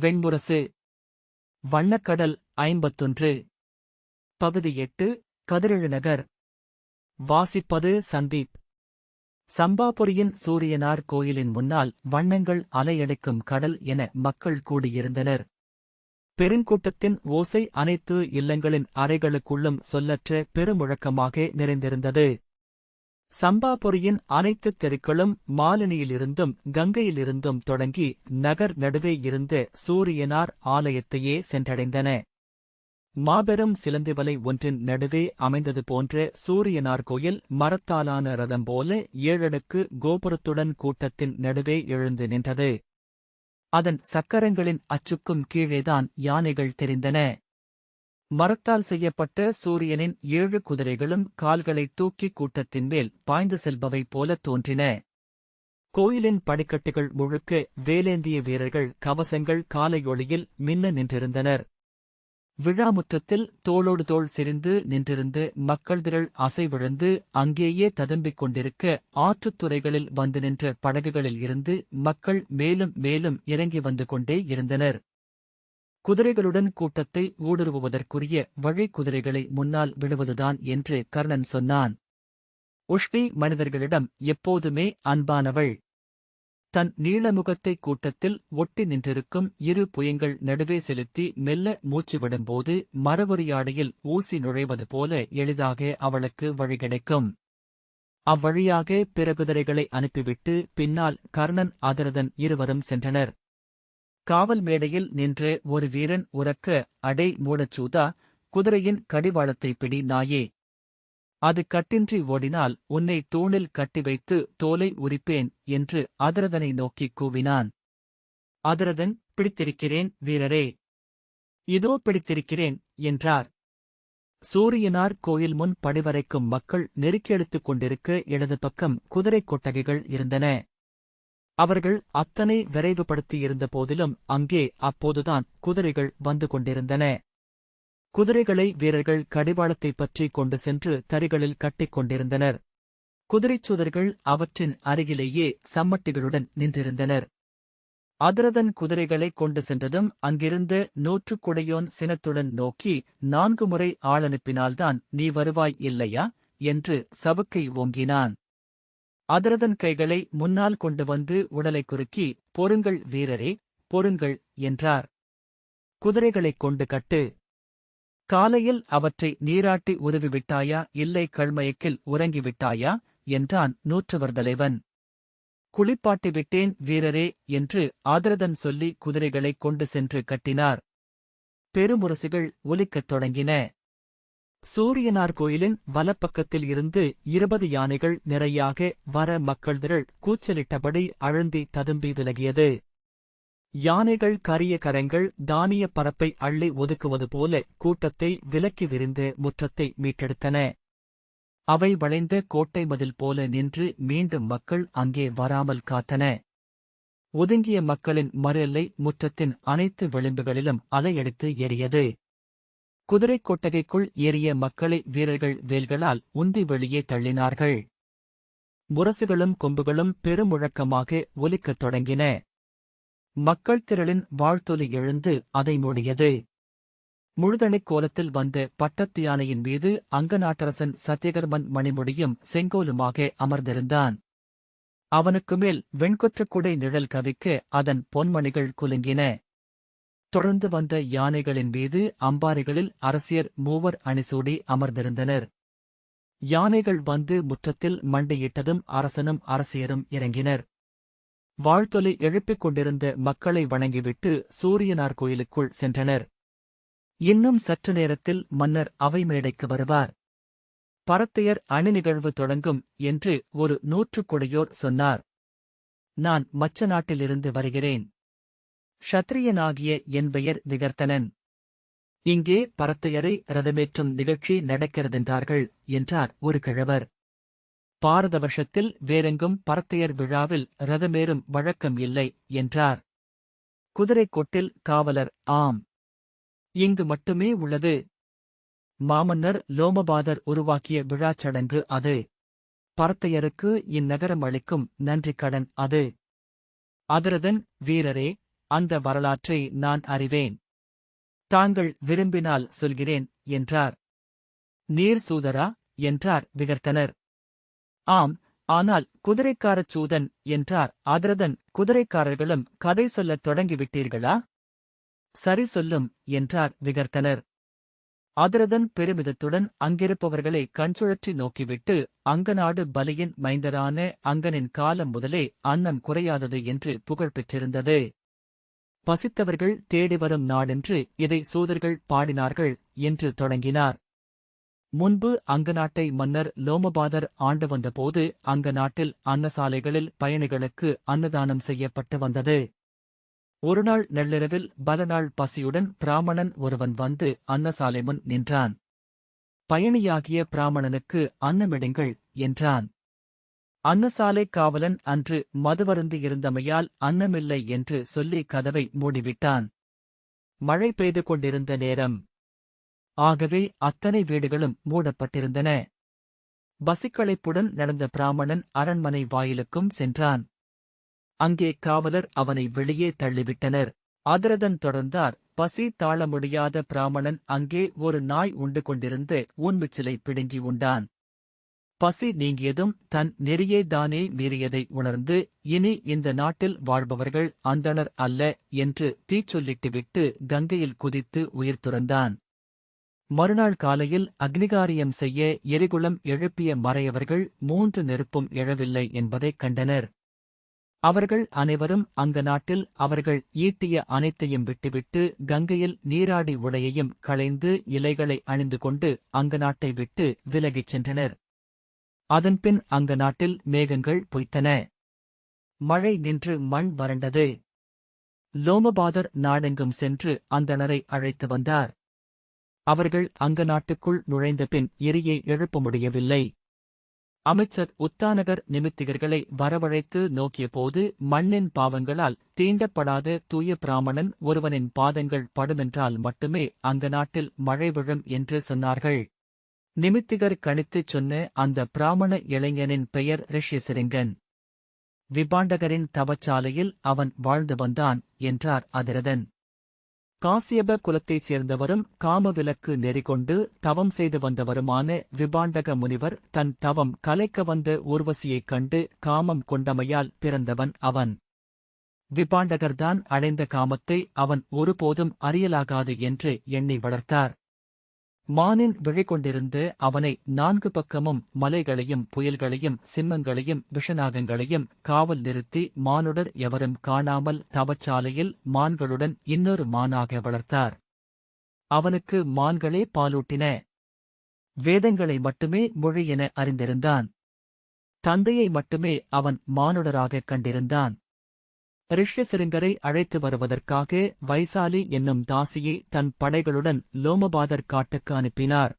வெண்புரசு. வண்ணக்கடல் ஐம்பத்தொன்று. பகுதி எட்டு கதிரெழுநகர் வாசிப்பது சந்தீப். சம்பாபுரியின் சூரியனார் கோயிலின் முன்னால் வண்ணங்கள் அலையடிக்கும் கடல் என மக்கள் கூடியிருந்தனர். பெருங்கூட்டத்தின் ஓசை அனைத்து இல்லங்களின் அறைகளுக்குள்ளும் சொல்லற்ற பெருமுழக்கமாக நிறைந்திருந்தது. சம்பாபுரியின் அனைத்து தெருக்களும் மாலினியிலிருந்தும் கங்கையிலிருந்தும் தொடங்கி நகர் நடுவே இருந்த சூரியனார் ஆலயத்தையே சென்றடைந்தன. மாபெரும் சிலந்திவலை ஒன்றின் நடுவே அமைந்தது போன்ற சூரியனார் கோயில் மரத்தாலான ரதம் போல ஏழடுக்கு கோபுரத்துடன் கூட்டத்தின் நடுவே எழுந்து நின்றது. அதன் சக்கரங்களின் அச்சுக்கும் கீழேதான் யானைகள் தெரிந்தன. மரத்தால் செய்யப்பட்ட சூரியனின் ஏழு குதிரைகளும் கால்களை தூக்கி கூட்டத்தின் மேல் பாய்ந்து செல்பவை போல தோன்றின. கோயிலின் படிக்கட்டுகள் முழுக்க வேலேந்திய வீரர்கள் கவசங்கள் காலையொளியில் மின்ன நின்றிருந்தனர். விழாமுற்றத்தில் தோளோடு தோள் சிரிந்து நின்றிருந்து மக்கள் திரள் அசைவிழந்து அங்கேயே ததும்பிக் கொண்டிருக்க ஆற்றுத் துறைகளில் வந்து நின்ற படகுகளில் இருந்து மக்கள் மேலும் மேலும் இறங்கி வந்து கொண்டே இருந்தனர். குதிரைகளுடன் கூட்டத்தை ஊடுருவுவதற்குரிய வழி குதிரைகளை முன்னால் விடுவதுதான் என்று கர்ணன் சொன்னான். உஷ்பி மனிதர்களிடம் எப்போதுமே அன்பானவள். தன் நீளமுகத்தை கூட்டத்தில் ஒட்டி நின்றிருக்கும் இரு புயங்கள் நடுவே செலுத்தி மெல்ல மூச்சு விடும்போது மரவொரியாடையில் ஊசி நுழைவது போல எளிதாக அவளுக்கு வழி கிடைக்கும். அவ்வழியாக பிற குதிரைகளை அனுப்பிவிட்டு பின்னால் கர்ணன் அதரதன் இருவரும் சென்றனர். காவல் மேடையில் நின்று ஒரு வீரன் உறக்க அடை மூடச்சூதா குதிரையின் கடிவாளத்தை பிடி நாயே அது கட்டின்றி ஓடினால் உன்னை தூணில் கட்டி வைத்து தோலை உரிப்பேன் என்று அதரதனை நோக்கிக் கூவினான். அதரதன் பிடித்திருக்கிறேன் வீரரே இதோ பிடித்திருக்கிறேன் என்றார். சூரியனார் கோயில் முன் படிவரைக்கும் மக்கள் நெருக்கியெடுத்துக் கொண்டிருக்க இடது பக்கம் குதிரைக் கொட்டகைகள் இருந்தன. அவர்கள் அத்தனை விரைவுபடுத்தியிருந்த போதிலும் அங்கே அப்போதுதான் குதிரைகள் வந்து கொண்டிருந்தன. குதிரைகளை வீரர்கள் கடிவாளத்தைப் பற்றி கொண்டு சென்று தறிகளில் கட்டிக் கொண்டிருந்தனர். குதிரைச்சூதர்கள் அவற்றின் அருகிலேயே சம்மட்டிகளுடன் நின்றிருந்தனர். அதிரதன் குதிரைகளைக் கொண்டு சென்றதும் அங்கிருந்த நூற்றுக்குடையோன் சினத்துடன் நோக்கி நான்கு முறை ஆளனுப்பினால்தான் நீ வருவாய் இல்லையா? என்று சவுக்கை ஓங்கினான். அதிரதன் கைகளை முன்னால் கொண்டு வந்து உடலை குறுக்கி பொருங்கள் வீரரே பொருங்கள் என்றார். குதிரைகளைக் கொண்டு கட்டு. காலையில் அவற்றை நீராட்டி உருவிவிட்டாயா? இல்லை கழ்மயக்கில் உறங்கிவிட்டாயா? என்றான் நூற்றுவர் தலைவன். குளிப்பாட்டி விட்டேன் வீரரே என்று ஆதரதன் சொல்லி குதிரைகளைக் கொண்டு சென்று கட்டினார். பெருமுரசுகள் ஒலிக்கத் தொடங்கின. சூரியனார் கோயிலின் வலப்பக்கத்தில் இருந்து இருபது யானைகள் நிறையாக வர மக்கள் திரள் கூச்சலிட்டபடி அழுந்தி ததும்பி விலகியது. யானைகள் கரிய கரங்கள் தானிய பரப்பை அள்ளி ஒதுக்குவது போல கூட்டத்தை விலக்கி விரிந்து முற்றத்தை மீட்டெடுத்தன. அவை வளைந்த கோட்டை மதில் போல நின்று மீண்டும் மக்கள் அங்கே வராமல் காத்தன. ஒதுங்கிய மக்களின் மறு முற்றத்தின் அனைத்து விளிம்புகளிலும் அலையெடுத்து ஏறியது குதிரைக் கொட்டகைக்குள் ஏறிய மக்களை வீரர்கள் வேல்களால் உந்தி வெளியே தள்ளினார்கள். முரசுகளும் கொம்புகளும் பெருமுழக்கமாக ஒலிக்கத் தொடங்கின. மக்கள் திரளின் வாழ்த்தொலி எழுந்து அதை மூடியது. முழுதணிக் கோலத்தில் வந்த பட்டத்து யானையின் மீது அங்கநாட்டரசன் சத்தியகர்மன் மணிமுடியும் செங்கோலுமாக அமர்ந்திருந்தான். அவனுக்கு மேல் வெண்கொற்றக்குடை நிழல் கவிக்க அதன் பொன்மணிகள் குலுங்கின. தொடர்ந்து வந்த யானைகளின் மீது அம்பாரிகளில் அரசியர் மூவர் அணிசூடி அமர்ந்திருந்தனர். யானைகள் வந்து முற்றத்தில் மண்டையிட்டதும் அரசனும் அரசியரும் இறங்கினர். வாழ்த்தொலி எழுப்பிக் கொண்டிருந்த மக்களை வணங்கிவிட்டு சூரியனார் கோயிலுக்குள் சென்றனர். இன்னும் சற்று நேரத்தில் மன்னர் அவை மேடைக்கு வருவார். பரத்தையர் அணி நிகழ்வு தொடங்கும் என்று ஒரு நூற்றுக்குடையோர் சொன்னார். நான் மச்ச நாட்டிலிருந்து வருகிறேன். ஷத்ரியனாகிய என் பெயர் விகர்த்தனன் இங்கே பரத்தையரை ரதமேற்றும் நிகழ்ச்சி நடக்கிறதென்றார்கள் என்றார் ஒரு கிழவர். பாரத வருஷத்தில் வேறெங்கும் பரத்தையர் விழாவில் ரதமேறும் வழக்கம் இல்லை என்றார். குதிரைக்கோட்டில் காவலர் ஆம். இங்கு மட்டுமே உள்ளது. மாமன்னர் லோமபாதர் உருவாக்கிய விழாச்சடங்கு அது. பரத்தையருக்கு இந்நகரம் அளிக்கும் நன்றிக் கடன் அது. அதிரதன் வீரரே அந்த வரலாற்றை நான் அறிவேன். தாங்கள் விரும்பினால் சொல்கிறேன் என்றார். நீர் சூதரா என்றார் விகர்த்தனர். ஆம் ஆனால் குதிரைக்காரச் சூதன் என்றார் ஆதரதன். குதிரைக்காரர்களும் கதை சொல்லத் தொடங்கிவிட்டீர்களா? சரி சொல்லும் என்றார் விகர்த்தனர். ஆதரதன் பெருமிதத்துடன் அங்கிருப்பவர்களை கண்சுழற்றி நோக்கிவிட்டு அங்கநாடு பலியின் மைந்தரான அங்கனின் காலம் முதலே அன்னம் குறையாதது என்று புகழ் பெற்றிருந்தது பசித்தவர்கள் தேடி வரும் நாடென்று இதை சூதர்கள் பாடினார்கள் என்று தொடங்கினார். முன்பு அங்க நாட்டை மன்னர் லோமபாதர் ஆண்டு வந்தபோது அங்க நாட்டில் அன்னசாலைகளில் பயணிகளுக்கு அன்னதானம் செய்யப்பட்டு வந்தது. ஒருநாள் நள்ளிரவில் பலநாள் பசியுடன் பிராமணன் ஒருவன் வந்து அன்னசாலை முன் நின்றான். பயணியாகிய பிராமணனுக்கு அன்னமிடுங்கள் என்றான். அன்னசாலை காவலன் அன்று மதுவருந்து இருந்தமையால் அன்னமில்லை என்று சொல்லி கதவை மூடிவிட்டான். மழை பெய்து கொண்டிருந்த நேரம். ஆகவே அத்தனை வீடுகளும் மூடப்பட்டிருந்தன. பசிக்களைப்புடன் நடந்த பிராமணன் அரண்மனை வாயிலுக்கும் சென்றான். அங்கே காவலர் அவனை வெளியே தள்ளிவிட்டனர். அதிரதன் தொடர்ந்தார். பசி தாழ முடியாத பிராமணன் அங்கே ஒரு நாய் உண்டு கொண்டிருந்து ஊன்மிச்சிலை பிடுங்கி உண்டான். பசி நீங்கியதும் தன் நெறியே தானே மீறியதை உணர்ந்து இனி இந்த நாட்டில் வாழ்பவர்கள் அந்தணர் அல்ல என்று தீச்சொல்லிட்டுவிட்டு கங்கையில் குதித்து உயிர் துறந்தான். மறுநாள் காலையில் அக்னிகாரியம் செய்ய எரிகுளம் எழுப்பிய மறையவர்கள் மூன்று நெருப்பும் எழவில்லை என்பதைக் கண்டனர். அவர்கள் அனைவரும் அங்க நாட்டில் அவர்கள் ஈட்டிய அனைத்தையும் விட்டுவிட்டு கங்கையில் நீராடி உடையையும் களைந்து இலைகளை அணிந்து கொண்டு அங்க நாட்டை விட்டு விலகிச் சென்றனர். அதன்பின் அங்க நாட்டில் மேகங்கள் பொய்த்தன. மழை நின்று மண் வறண்டது. லோமபாதர் நாடெங்கும் சென்று அந்தணரை அழைத்து வந்தார். அவர்கள் அங்க நாட்டுக்குள் நுழைந்த பின் எரியை எழுப்ப முடியவில்லை. அமைச்சர் உத்தானகர் நிமித்திகர்களை வரவழைத்து நோக்கியபோது மண்ணின் பாவங்களால் தீண்டப்படாத தூய பிராமணன் ஒருவனின் பாதங்கள் படுமென்றால் மட்டுமே அங்க நாட்டில் மழை விழும் என்று சொன்னார்கள். நிமித்திகர் கணித்துச் சொன்ன அந்த பிராமண இளைஞனின் பெயர் ரிஷ்யசிரிங்கன் விபாண்டகரின் தவச்சாலையில் அவன் வாழ்ந்து வந்தான் என்றார் அதிரதன். காசியப குலத்தைச் சேர்ந்தவரும் காமவிலக்கு நெறிகொண்டு தவம் செய்து வந்தவருமான விபாண்டக முனிவர் தன் தவம் கலைக்க வந்த ஊர்வசியைக் கண்டு காமம் கொண்டமையால் பிறந்தவன் அவன். விபாண்டகர்தான் அடைந்த காமத்தை அவன் ஒருபோதும் அறியலாகாது என்று எண்ணி வளர்த்தார். மானின் விழிகொண்டிருந்து அவனை நான்கு பக்கமும் மலைகளையும் புயல்களையும் சிம்மங்களையும் விஷநாகங்களையும் காவல் நிறுத்தி மானுடர் எவரும் காணாமல் தவச்சாலையில் மான்களுடன் இன்னொரு மானாக வளர்த்தார். அவனுக்கு மான்களே பாலூட்டின. வேதங்களை மட்டுமே மொழி என அறிந்திருந்தான். தந்தையை மட்டுமே அவன் மானுடராகக் கண்டிருந்தான். ரிஷ்யசிருங்கரை அழைத்து வருவதற்காக வைசாலி என்னும் தாசியை தன் படைகளுடன் லோமபாதர் காட்டுக்கு அனுப்பினார்.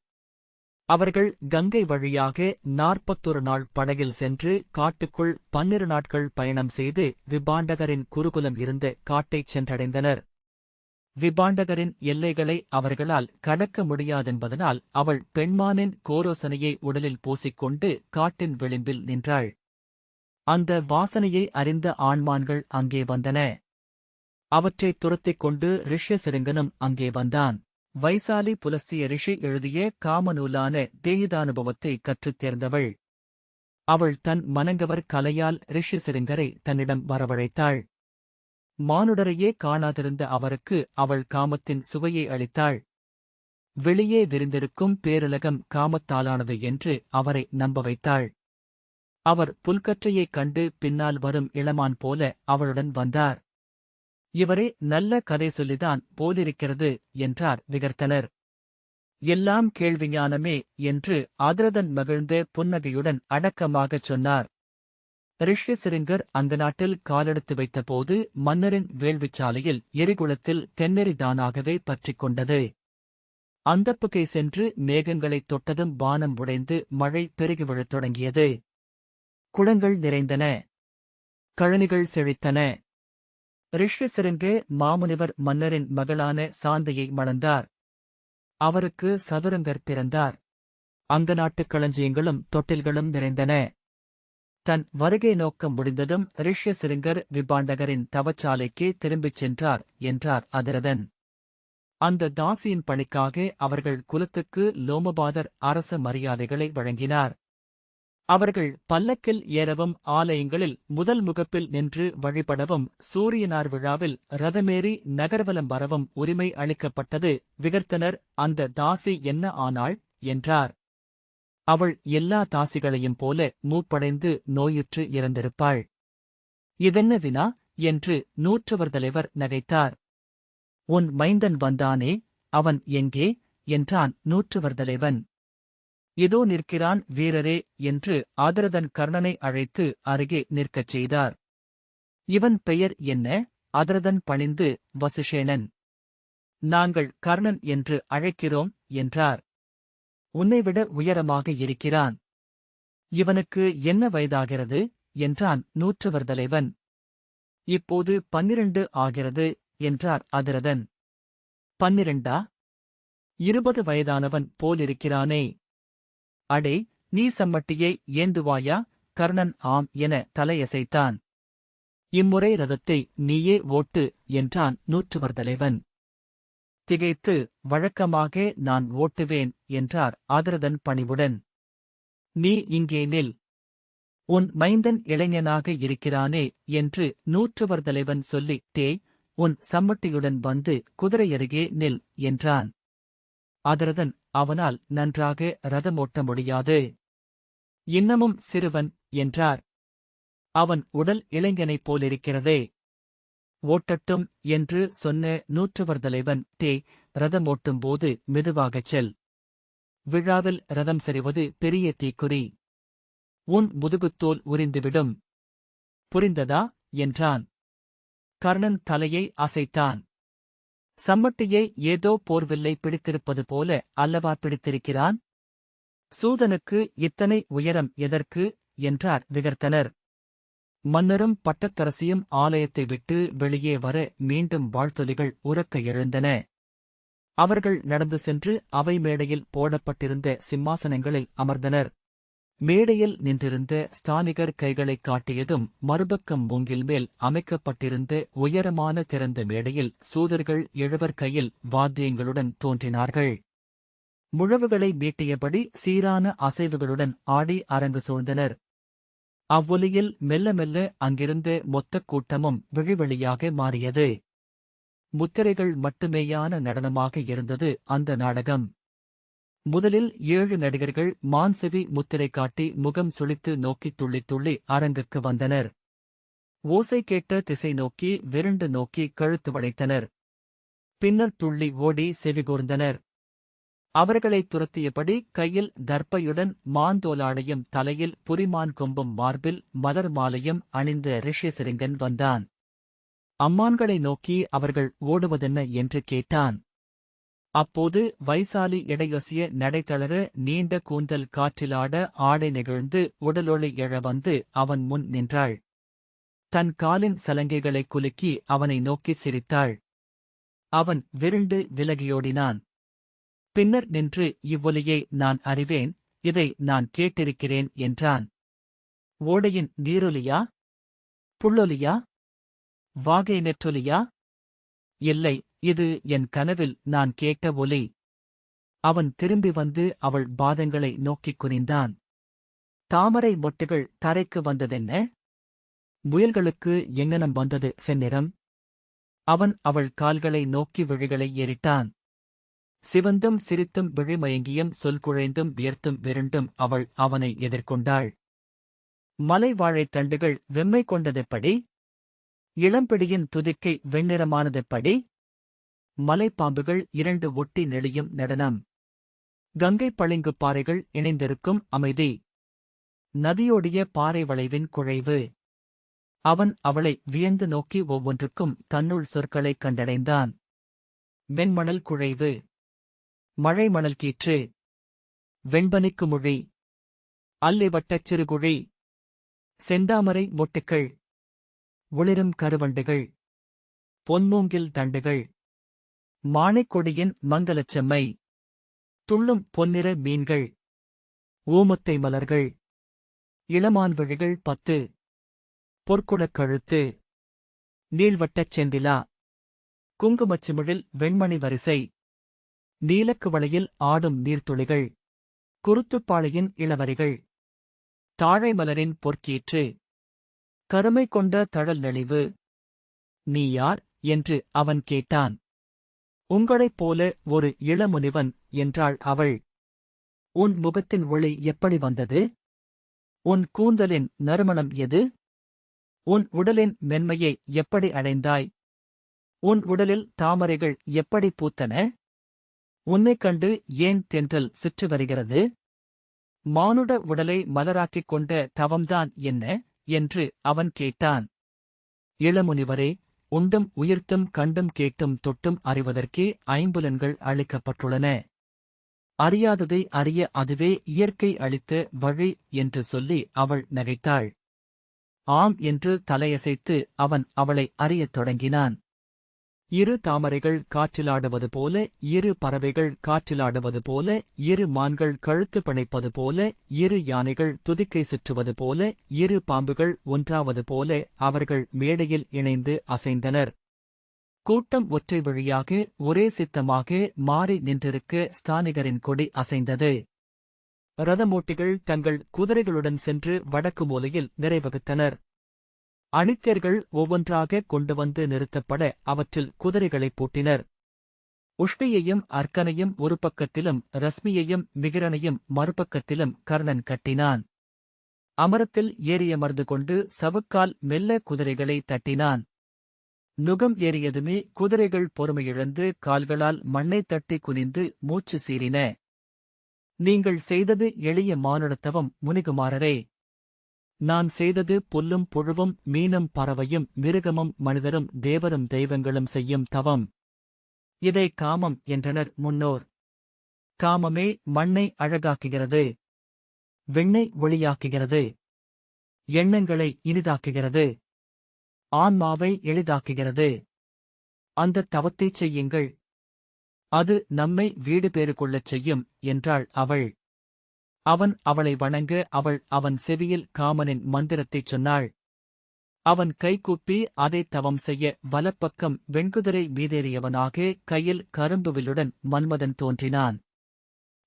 அவர்கள் கங்கை வழியாக நாற்பத்தொரு நாள் படகில் சென்று காட்டுக்குள் பன்னிரு நாட்கள் பயணம் செய்து விபாண்டகரின் குருகுலம் இருந்த காட்டைச் சென்றடைந்தனர். விபாண்டகரின் எல்லைகளை அவர்களால் கடக்க முடியாதென்பதனால் அவள் பெண்மானின் கோரோசனையை உடலில் பூசிக்கொண்டு காட்டின் விளிம்பில் நின்றாள். அந்த வாசனையை அறிந்த ஆண்மான்கள் அங்கே வந்தன. அவற்றைத் துரத்திக் கொண்டு ரிஷ்யசிருங்கனும் அங்கே வந்தான். வைசாலி புலஸ்திய ரிஷி எழுதிய காமநூலான தேயிதானுபவத்தை கற்றுத் தேர்ந்தவள். அவள் தன் மனங்கவர் கலையால் ரிஷிசிருங்கரை தன்னிடம் வரவழைத்தாள். மானுடரையே காணாதிருந்த அவருக்கு அவள் காமத்தின் சுவையை அளித்தாள். வெளியே விரிந்திருக்கும் பேருலகம் காமத்தாலானது என்று அவரை நம்ப வைத்தாள். அவர் புல்கற்றையைக் கண்டு பின்னால் வரும் இளமான் போல அவளுடன் வந்தார். இவரே நல்ல கதை சொல்லிதான் போலிருக்கிறது என்றார் விகர்த்தனர். எல்லாம் கேள்விஞானமே என்று ஆதரதன் மகிழ்ந்த புன்னகையுடன் அடக்கமாகச் சொன்னார். ரிஷி சிறிங்கர் அந்த நாட்டில் காலெடுத்து வைத்தபோது மன்னரின் வேள்விச்சாலையில் எரிகுளத்தில் தென்னெறிதானாகவே பற்றிக் கொண்டது. அந்தப்புகை சென்று மேகங்களைத் தொட்டதும் வானம் உடைந்து மழை பெருகி விழத் தொடங்கியது. குளங்கள் நிறைந்தன. கழனிகள் செழித்தன. ரிஷ்யசிருங்கே மாமுனிவர் மன்னரின் மகளான சாந்தையை மணந்தார். அவருக்கு சதுரங்கர் பிறந்தார். அங்க நாட்டுக் களஞ்சியங்களும் தொட்டில்களும் நிறைந்தன. தன் வருகை நோக்கம் முடிந்ததும் ரிஷ்யசிருங்கர் விபாண்டகரின் தவச்சாலைக்கு திரும்பிச் சென்றார் என்றார் அதிரதன். அந்த தாசியின் பணிக்காக அவர்கள் குலத்துக்கு லோமபாதர் அரச மரியாதைகளை வழங்கினார். அவர்கள் பல்லக்கில் ஏறவும் ஆலயங்களில் முதல் முகப்பில் நின்று வழிபடவும் சூரியனார் விழாவில் ரதமேறி நகர்வலம் வரவும் உரிமை அளிக்கப்பட்டது. விகர்த்தனர் அந்த தாசி என்ன ஆனாள்? என்றார். அவள் எல்லா தாசிகளையும் போல மூப்படைந்து நோயுற்று இறந்திருப்பாள். இதென்ன வினா? என்று நூற்றுவர் தலைவர் நகைத்தார். உன் மைந்தன் வந்தானே அவன் எங்கே? என்றான் நூற்றுவர் தலைவன். இதோ நிற்கிறான் வீரரே என்று ஆதரதன் கர்ணனை அழைத்து அருகே நிற்கச் செய்தார். இவன் பெயர் என்ன? அதரதன் பணிந்து வசுஷேணன். நாங்கள் கர்ணன் என்று அழைக்கிறோம் என்றார். உன்னைவிட உயரமாக இருக்கிறான். இவனுக்கு என்ன வயதாகிறது? என்றான் நூற்றுவர் தலைவன். இப்போது பன்னிரண்டு ஆகிறது என்றார் அதிரதன் பன்னிரண்டா? இருபது வயதானவன் போலிருக்கிறானே. அடே நீ சம்மட்டியை ஏந்துவாயா? கர்ணன் ஆம் என தலையசைத்தான். இம்முறை ரதத்தை நீயே ஓட்டு என்றான் நூற்றுவர் தலைவன். திகைத்து வழக்கமாக நான் ஓட்டுவேன் என்றார் ஆதரதன் பணிவுடன். நீ இங்கே நில். உன் மைந்தன் இளைஞனாக இருக்கிறானே என்று நூற்றுவர் தலைவன் சொல்லி டே உன் சம்மட்டியுடன் வந்து குதிரையருகே நில் என்றான். அதரதன் அவனால் நன்றாக ரதமோட்ட முடியாது. இன்னமும் சிறுவன் என்றார். அவன் உடல் இளைஞனைப் போலிருக்கிறதே. ஓட்டட்டும் என்று சொன்ன நூற்றுவர் தலைவன் டே ரதமோட்டும் போது மெதுவாகச் செல். விழாவில் ரதம் சரிவது பெரிய தீக்குறி. உன் முதுகுத்தோல் உறிந்துவிடும் புரிந்ததா? என்றான். கர்ணன் தலையை அசைத்தான். சம்மட்டியை ஏதோ போர்வில்லை பிடித்திருப்பது போல அல்லவா பிடித்திருக்கிறான்? சூதனுக்கு இத்தனை உயரம் எதற்கு? என்றார் விகர்த்தனர். மன்னரும் பட்டத்தரசியும் ஆலயத்தை விட்டு வெளியே வர மீண்டும் வாழ்த்தொலிகள் உறக்க எழுந்தன. அவர்கள் நடந்து சென்று அவை மேடையில் போடப்பட்டிருந்த சிம்மாசனங்களில் அமர்ந்தனர். மேடையில் நின்றிருந்த ஸ்தானிகர் கைகளைக் காட்டியதும் மறுபக்கம் மூங்கில் மேல் அமைக்கப்பட்டிருந்த உயரமான திறந்த மேடையில் சூதர்கள் எழுவர் கையில் வாத்தியங்களுடன் தோன்றினார்கள். முழவுகளை மீட்டியபடி சீரான அசைவுகளுடன் ஆடி அரங்கு சூழ்ந்தனர். அவ்வொலியில் மெல்ல மெல்ல அங்கிருந்த மொத்தக் கூட்டமும் விழிவெளியாக மாறியது. முத்திரைகள் மட்டுமேயான நடனமாக இருந்தது அந்த நாடகம். முதலில் ஏழு நடிகர்கள் மான்செவி முத்திரை காட்டி முகம் சுளித்து நோக்கித் துள்ளித் துள்ளி அரங்குக்கு வந்தனர். ஓசை கேட்ட திசை நோக்கி விருண்டு நோக்கி கழுத்து வளைத்தனர். பின்னர் துள்ளி ஓடி செவிகூர்ந்தனர் அவர்களைத் துரத்தியபடி கையில் தர்ப்பையுடன் மாந்தோலாடையும் தலையில் புரிமான் கொம்பும் மார்பில் மலர் மாலையும் அணிந்த ரிஷிசிரிங்கன் வந்தான். அம்மான்களை நோக்கி அவர்கள் ஓடுவதென்ன என்று கேட்டான். அப்போது வைசாலி இடையொசிய நடைதளர நீண்ட கூந்தல் காற்றிலாட ஆடை நெகிழ்ந்து உடலொளி எழ வந்து அவன் முன் நின்றாள். தன் காலின் சலங்கைகளைக் குலுக்கி அவனை நோக்கிச் சிரித்தாள். அவன் விருண்டு விலகியோடினான். பின்னர் நின்று இவ்வொலியை நான் அறிவேன் இதை நான் கேட்டிருக்கிறேன் என்றான். ஓடையின் நீரொலியா? புள்ளொலியா வாகை நெற்றொலியா? இல்லை இது என் கனவில் நான் கேட்ட ஒலி. அவன் திரும்பி வந்து அவள் பாதங்களை நோக்கிக் குனிந்தான். தாமரை மொட்டுகள் தரைக்கு வந்ததென்ன? முயல்களுக்கு எங்கனம் வந்தது செந்நிறம்? அவன் அவள் கால்களை நோக்கி விழிகளை ஏறிட்டான் சிவந்தும் சிரித்தும் விழிமயங்கியும் சொல்குழைந்தும் வியர்த்தும் விருண்டும் அவள் அவனை எதிர்கொண்டாள். மலை வாழைத் தண்டுகள் வெம்மை கொண்டதெப்படி? இளம்பிடியின் துதிக்கை வெண்ணிறமானதெப்படி? மலைப்பாம்புகள் இரண்டு ஒட்டி நெளியும் நடனம். கங்கை பளிங்கு பாறைகள் இணைந்திருக்கும் அமைதி. நதியோடிய பாறை வளைவின் குழைவு. அவன் அவளை வியந்து நோக்கி ஒவ்வொன்றுக்கும் தன்னுள் சொற்களைக் கண்டடைந்தான். வெண்மணல் குழைவு. மழை மணல் கீற்று. வெண்பனிக்கு மொழி. அல்லிவட்டச் சிறுகுழி. செந்தாமரை மொட்டுக்கள். ஒளிரும் கருவண்டுகள். பொன்மூங்கில் தண்டுகள். மானைக்கொடியின் மங்கலச்செம்மை துள்ளும் பொன்னிற மீன்கள். ஊமத்தை மலர்கள். இளமான்வழிகள் பத்து. பொற்குடக் கழுத்து. நீள்வட்டச் செந்திலா. குங்குமச்சிமிழில் வெண்மணி வரிசை. நீலக்கு வளையில் ஆடும் நீர்த்துளிகள். குருத்துப்பாளையின் இளவரிகள். தாழை மலரின் பொற்கீற்று. கருமை கொண்ட தழல் நெளிவு. நீ யார்? என்று அவன் கேட்டான். உங்களைப் போல ஒரு இளமுனிவன் என்றாள் அவள். உன் முகத்தின் ஒளி எப்படி வந்தது? உன் கூந்தலின் நறுமணம் எது? உன் உடலின் மென்மையை எப்படி அடைந்தாய்? உன் உடலில் தாமரைகள் எப்படி பூத்தன? உன்னைக் கண்டு ஏன் தென்றல் சுற்றி வருகிறது? மானுட உடலை மலராக்கிக் கொண்ட தவம்தான் என்ன? என்று அவன் கேட்டான். இளமுனிவரே உண்டம் உயிர்த்தும் கண்டம் கேட்டும் தொட்டும் அறிவதற்கே ஐம்புலன்கள் அளிக்கப்பட்டுள்ளன. அறியாததை அறிய அதுவே இயற்கை அளித்த வழி என்று சொல்லி அவள் நகைத்தாள். ஆம் என்று தலையசைத்து அவன் அவளை அறியத் தொடங்கினான். இரு தாமரைகள் காற்றிலாடுவது போல இரு பறவைகள் காற்றிலாடுவது போல இரு மான்கள் கழுத்து பிணைப்பது போல இரு யானைகள் துதிக்கை சுற்றுவது போல இரு பாம்புகள் ஒன்றாவது போல அவர்கள் மேடையில் இணைந்து அசைந்தனர். கூட்டம் ஒற்றை வழியாக ஒரே சித்தமாக மாறி நின்றிருக்க ஸ்தானிகரின் கொடி அசைந்தது. ரதமூட்டிகள் தங்கள் குதிரைகளுடன் சென்று வடக்கு மூலையில் நிறைவகுத்தனர். அணித்தர்கள் ஒவ்வொன்றாக கொண்டு வந்து நிறுத்தப்பட அவற்றில் குதிரைகளைப் பூட்டினர். உஷ்ணியையும் அர்க்கனையும் ஒரு பக்கத்திலும் ரஸ்மியையும் மிகிரனையும் மறுபக்கத்திலும் கர்ணன் கட்டினான். அமரத்தில் ஏறியமர்ந்து கொண்டு சவுக்கால் மெல்ல குதிரைகளை தட்டினான். நுகம் ஏறியதுமே குதிரைகள் பொறுமையிழந்து கால்களால் மண்ணைத் தட்டி குனிந்து மூச்சு சீறின. நீங்கள் செய்தது எளிய மானுடத்தவம் முனிகுமாரரே! நான் செய்தது புல்லும் புழுவும் மீனும் பறவையும் மிருகமும் மனிதரும் தேவரும் தெய்வங்களும் செய்யும் தவம். இதை காமம் என்றனர் முன்னோர். காமமே மண்ணை அழகாக்குகிறது. வெண்ணை ஒளியாக்குகிறது. எண்ணங்களை இனிதாக்குகிறது. ஆன்மாவை எளிதாக்குகிறது. அந்த தவத்தைச் செய்யுங்கள். அது நம்மை வீடு பேறு கொள்ளச் செய்யும் என்றாள் அவள். அவன் அவளை வணங்க அவள் அவன் செவியில் காமனின் மந்திரத்தைச் சொன்னாள். அவன் கைகூப்பி அதை தவம் செய்ய வலப்பக்கம் வெண்குதிரை மீதேறியவனாக கையில் கரும்புவிலுடன் மன்மதன் தோன்றினான்.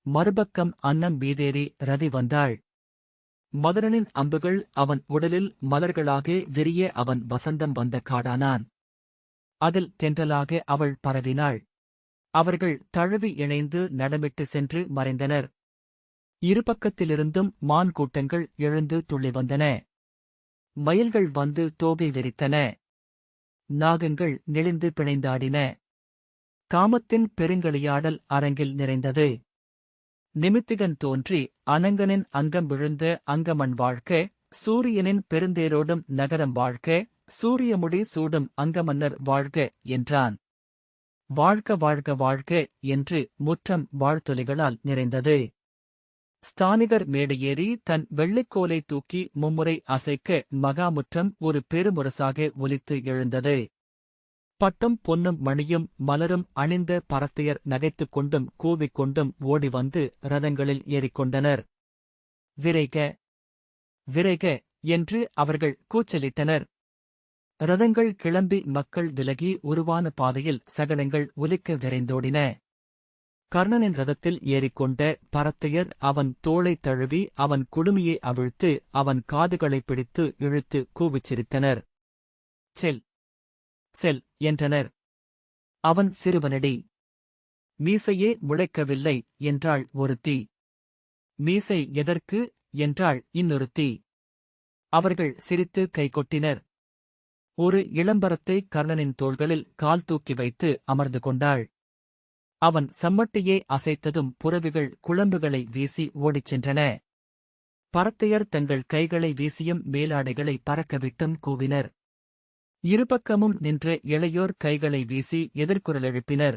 மறுபக்கம் அன்னம் மீதேறி ரதி வந்தாள். மதுரனின் அம்புகள் அவன் உடலில் மலர்களாக விரிய அவன் வசந்தம் வந்த காடானான். அதில் தென்றலாக அவள் பரவினாள். அவர்கள் தழுவி இணைந்து நடமிட்டு சென்று மறைந்தனர். இருபக்கத்திலிருந்தும் மான் கூட்டங்கள் எழுந்து துள்ளி வந்தன. மயில்கள் வந்து தோகை விரித்தன நாகங்கள் நெளிந்து பிணைந்தாடின. காமத்தின் பெருங்களியாடல் அரங்கில் நிறைந்தது. நிமித்திகன் தோன்றி அனங்கனின் அங்கம் விழுந்த அங்கமன் வாழ்க்க சூரியனின் பெருந்தேரோடும் நகரம் வாழ்க்க சூரியமுடி சூடும் அங்கமன்னர் வாழ்க என்றான். வாழ்க வாழ்க வாழ்க என்று முற்றம் வாழ்த்தொலிகளால் நிறைந்தது. ஸ்தானிகர் மேடையேறி தன் வெள்ளிக்கோலை தூக்கி மும்முறை அசைக்க மகாமுற்றம் ஒரு பெருமுரசாக ஒலித்து எழுந்தது. பட்டும் பொன்னும் மணியும் மலரும் அணிந்த பரத்தையர் நகைத்துக் கொண்டும் கூவிக் கொண்டும் ஓடி வந்து ரதங்களில் ஏறிக்கொண்டனர். விரைக விரைக என்று அவர்கள் கூச்சலிட்டனர். ரதங்கள் கிளம்பி மக்கள் விலகி உருவான பாதையில் சகடங்கள் ஒலிக்க விரைந்தோடின. கர்ணனின் ரதத்தில் ஏறிக்கொண்ட பரத்தையர் அவன் தோளைத் தழுவி அவன் குடுமியை அவிழ்த்து அவன் காதுகளைப் பிடித்து இழுத்து கூவிச் சிரித்தனர் செல் செல் என்றனர். அவன் சிறுவனடி மீசையே முளைக்கவில்லை என்றாள் ஒருத்தி மீசை எதற்கு? என்றாள் இன்னொருத்தி அவர்கள் சிரித்து கைகொட்டினர். ஒரு இளம்பரத்தை கர்ணனின் தோள்களில் கால் தூக்கி வைத்து அமர்ந்து கொண்டாள். அவன் சம்மட்டியே அசைத்ததும் புறவிகள் குழம்புகளை வீசி ஓடிச் சென்றன. பரத்தையர் தங்கள் கைகளை வீசியும் மேலாடைகளை பறக்கவிட்டும் கூவினர். இருபக்கமும் நின்ற இளையோர் கைகளை வீசி எதிர்குரல் எழுப்பினர்.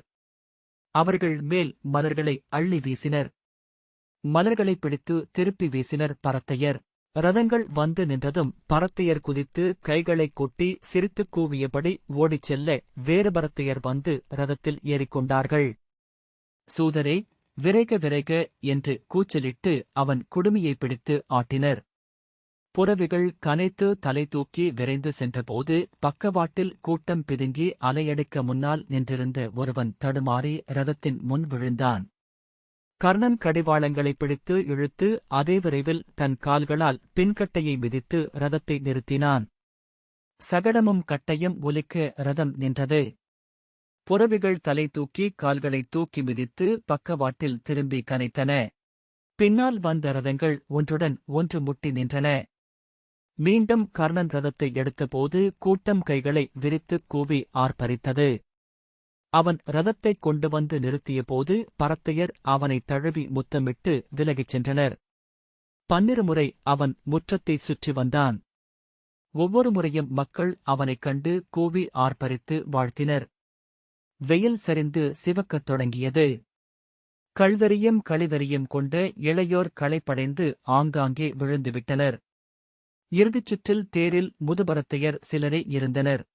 அவர்கள் மேல் மலர்களை அள்ளி வீசினர். மலர்களை பிடித்து திருப்பி வீசினர் பரத்தையர். ரதங்கள் வந்து நின்றதும் பரத்தையர் குதித்து கைகளைக் கொட்டி சிரித்துக் கூவியபடி ஓடிச் செல்ல வேறு பரத்தையர் வந்து ரதத்தில் ஏறிக்கொண்டார்கள். சூதரே விரைக விரைக என்று கூச்சலிட்டு அவன் குடுமியை பிடித்து ஆட்டினர். புறவிகள் கனைத்து தலை தூக்கி விரைந்து சென்றபோது பக்கவாட்டில் கூட்டம் பிதுங்கி அலையடிக்க முன்னால் நின்றிருந்த ஒருவன் தடுமாறி ரதத்தின் முன் விழுந்தான். கர்ணன் கடிவாளங்களை பிடித்து இழுத்து அதே விரைவில் தன் கால்களால் பின்கட்டையை மிதித்து ரதத்தை நிறுத்தினான். சகடமும் கட்டையும் ஒலிக்க ரதம் நின்றது. புறவிகள் தலை தூக்கி கால்களை தூக்கி மிதித்து பக்கவாட்டில் திரும்பி கனைத்தன. பின்னால் வந்த ரதங்கள் ஒன்றுடன் ஒன்று முட்டி நின்றன. மீண்டும் கர்ணன் ரதத்தை எடுத்தபோது கூட்டம் கைகளை விரித்துக் கூவி ஆர்ப்பரித்தது. அவன் ரதத்தைக் கொண்டு வந்து நிறுத்தியபோது பரத்தையர் அவனைத் தழுவி முத்தமிட்டு விலகிச் சென்றனர். பன்னிரு முறை அவன் முற்றத்தைச் சுற்றி வந்தான். ஒவ்வொரு முறையும் மக்கள் அவனைக் கண்டு கூவி ஆர்ப்பரித்து வாழ்த்தினர். வெயில் சரிந்து சிவக்கத் தொடங்கியது. கள்வெறியும் கழிதறியும் கொண்டு இளையோர் களைப்படைந்து ஆங்காங்கே விழுந்துவிட்டனர். இறுதிச் சுற்றில் தேரில் முதுபரத்தையர் சிலரே இருந்தனர்.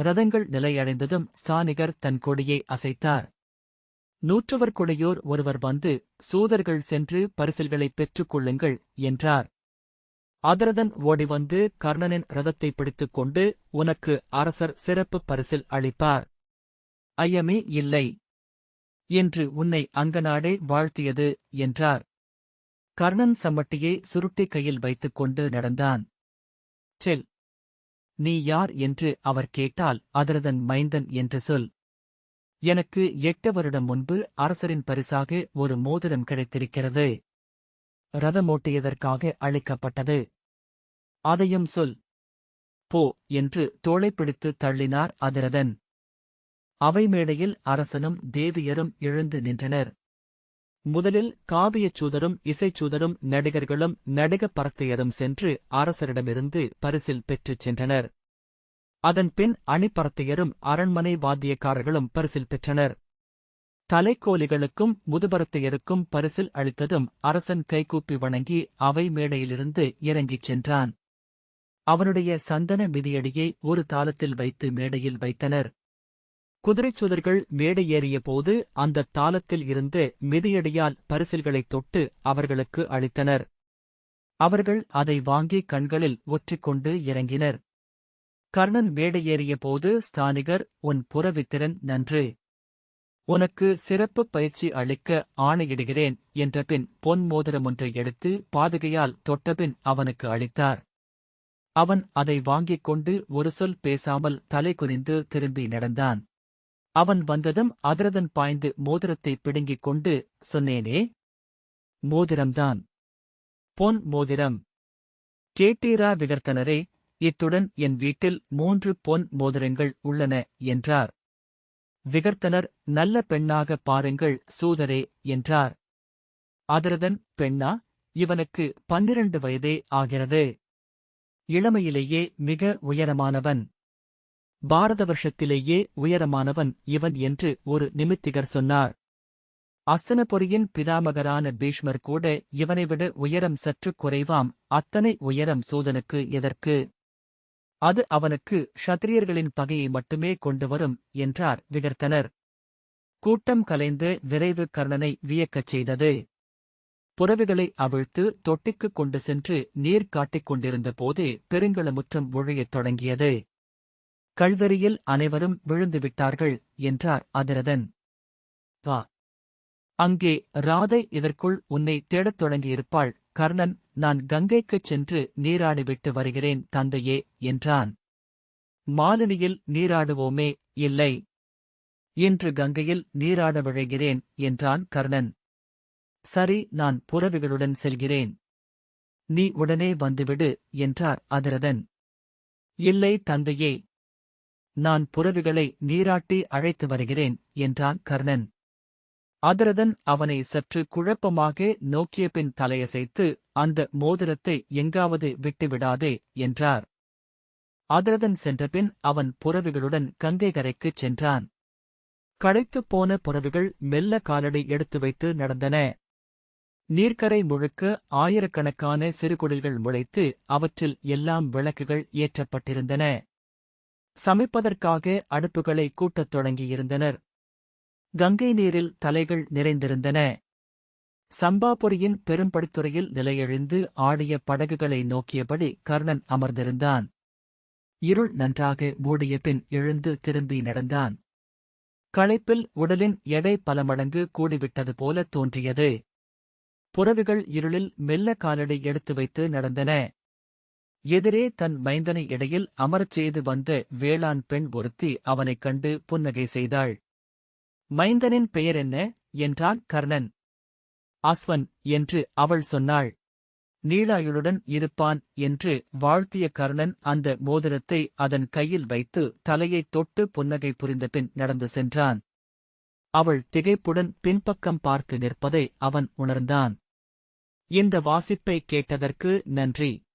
ரதங்கள் நிலையடைந்ததும் ஸ்தானிகர் தன் கொடியை அசைத்தார். நூற்றுவர் கொடையோர் ஒருவர் வந்து சூதர்கள் சென்று பரிசில்களைப் பெற்றுக் கொள்ளுங்கள் என்றார். அதரதன் ஓடிவந்து கர்ணனின் ரதத்தைப் பிடித்துக் கொண்டு உனக்கு அரசர் சிறப்புப் பரிசில் அளிப்பார். ஐயமே இல்லை. என்று உன்னை அங்கநாடே வாழ்த்தியது என்றார். கர்ணன் சம்மட்டியை சுருட்டி கையில் வைத்துக் கொண்டு நடந்தான். செல். நீ யார் என்று அவர் கேட்டால் அதரதன் மைந்தன் என்று சொல். எனக்கு எட்டு வருடம் முன்பு அரசரின் பரிசாக ஒரு மோதிரம் கிடைத்திருக்கிறது. ரதமோட்டியதற்காக அளிக்கப்பட்டது. அதையும் சொல். போ என்று தோளை பிடித்து தள்ளினார் அதிரதன். அவை மேடையில் அரசனும் தேவியரும் எழுந்து நின்றனர். முதலில் காவியச் சூதரும் இசைச்சூதரும் நடிகர்களும் நடிகப் பரத்தையரும் சென்று அரசரிடமிருந்து பரிசில் பெற்றுச் சென்றனர். அதன்பின் அணிப்பரத்தையரும் அரண்மனை வாத்தியக்காரர்களும் பரிசில் பெற்றனர். தலைக்கோலிகளுக்கும் முதுபரத்தையருக்கும் பரிசில் அளித்ததும் அரசன் கைகூப்பி வணங்கி அவை மேடையிலிருந்து இறங்கிச் சென்றான். அவனுடைய சந்தன மிதியடியை ஒரு தாளத்தில் வைத்து மேடையில் வைத்தனர். குதிரைச் சுதர்கள் போது அந்த தாளத்தில் இருந்து மிதியடியால் பரிசில்களைத் தொட்டு அவர்களுக்கு அளித்தனர். அவர்கள் அதை வாங்கி கண்களில் ஒற்றிக்கொண்டு இறங்கினர். கர்ணன் மேடையேறிய போது ஸ்தானிகர் உன் புறவித்திறன் நன்று. உனக்கு சிறப்பு பயிற்சி அளிக்க ஆணையிடுகிறேன் என்றபின் பொன் மோதிரமொன்றை எடுத்து பாதுகையால் தொட்டபின் அவனுக்கு அளித்தார். அவன் அதை வாங்கிக் கொண்டு ஒரு சொல் பேசாமல் தலை குனிந்து திரும்பி நடந்தான். அவன் வந்ததும் அதிரதன் பாய்ந்து மோதிரத்தை பிடுங்கிக் கொண்டு சொன்னேனே. மோதிரம்தான். பொன் மோதிரம். கேட்டீரா விகர்த்தனரே இத்துடன் என் வீட்டில் மூன்று பொன் மோதிரங்கள் உள்ளன என்றார். விகர்த்தனர் நல்ல பெண்ணாக பாருங்கள் சூதரே என்றார். அதிரதன் பெண்ணா இவனுக்கு பன்னிரண்டு வயதே ஆகிறது. இளமையிலேயே மிக உயரமானவன். பாரத வருஷத்திலேயே உயரமானவன் இவன் என்று ஒரு நிமித்திகர் சொன்னார். அஸ்தனபுரியின் பிதாமகரான பீஷ்மர் கூட இவனைவிட உயரம் சற்று குறைவாம் அத்தனை உயரம் சூதனுக்கு எதற்கு? அது அவனுக்கு ஷத்திரியர்களின் பகையை மட்டுமே கொண்டு வரும் என்றார் விகர்த்தனர். கூட்டம் கலைந்து விரைவு கர்ணனை வியக்கச் செய்தது. புறவிகளை அவிழ்த்து தொட்டிக்குக் கொண்டு சென்று நீர் காட்டிக் கொண்டிருந்த போதே பெருங்களமுற்றம் ஒழியத் தொடங்கியது. கல்வெறியில் அனைவரும் விழுந்துவிட்டார்கள் என்றார் அதிரதன். வா. அங்கே ராதை இதற்குள் உன்னை தேடத் தொடங்கியிருப்பாள் கர்ணன் நான் கங்கைக்குச் சென்று நீராடிவிட்டு வருகிறேன் தந்தையே என்றான். மாலினியில் நீராடுவோமே இல்லை. இன்று கங்கையில் நீராட விழைகிறேன் என்றான் கர்ணன். சரி நான் புறவிகளுடன் செல்கிறேன். நீ உடனே வந்துவிடு என்றார் அதிரதன். இல்லை தந்தையே. நான் புறவிகளை நீராட்டி அழைத்து வருகிறேன் என்றான் கர்ணன். அதிரதன் அவனை சற்று குழப்பமாக நோக்கிய பின் தலையசைத்து அந்த மோதிரத்தை எங்காவது விட்டுவிடாதே என்றார். அதிரதன் சென்றபின் அவன் புறவிகளுடன் கங்கை கரைக்குச் சென்றான். களைத்துப் போன புறவிகள் மெல்ல காலடி எடுத்து வைத்து நடந்தன. நீர்க்கரை முழுக்க ஆயிரக்கணக்கான சிறுகுடில்கள் முளைத்து அவற்றில் எல்லாம் விளக்குகள் ஏற்றப்பட்டிருந்தன. சமைப்பதற்காக அடுப்புகளை கூட்டத் தொடங்கியிருந்தனர். கங்கை நீரில் தலைகள் நிறைந்திருந்தன. சம்பாபுரியின் பெரும்படித்துறையில் நிலையெழுந்து ஆடிய படகுகளை நோக்கியபடி கர்ணன் அமர்ந்திருந்தான். இருள் நன்றாக மூடிய பின் எழுந்து திரும்பி நடந்தான். களைப்பில் உடலின் எடை பல மடங்கு கூடிவிட்டது போல தோன்றியது. புறவிகள் இருளில் மெல்ல காலடி எடுத்து வைத்து நடந்தன. எதிரே தன் மைந்தனை இடையில் அமரச் செய்து வந்த வேளாண் பெண் ஒருத்தி அவனைக் கண்டு புன்னகை செய்தாள். மைந்தனின் பெயர் என்ன? என்றான் கர்ணன். அஸ்வன் என்று அவள் சொன்னாள். நீலாயுளுடன் இருப்பான் என்று வாழ்த்திய கர்ணன் அந்த மோதிரத்தை அதன் கையில் வைத்து தலையைத் தொட்டு புன்னகை புரிந்தபின் நடந்து சென்றான். அவள் திகைப்புடன் பின்பக்கம் பார்த்து நிற்பதை அவன் உணர்ந்தான். இந்த வாசிப்பை கேட்டதற்கு நன்றி.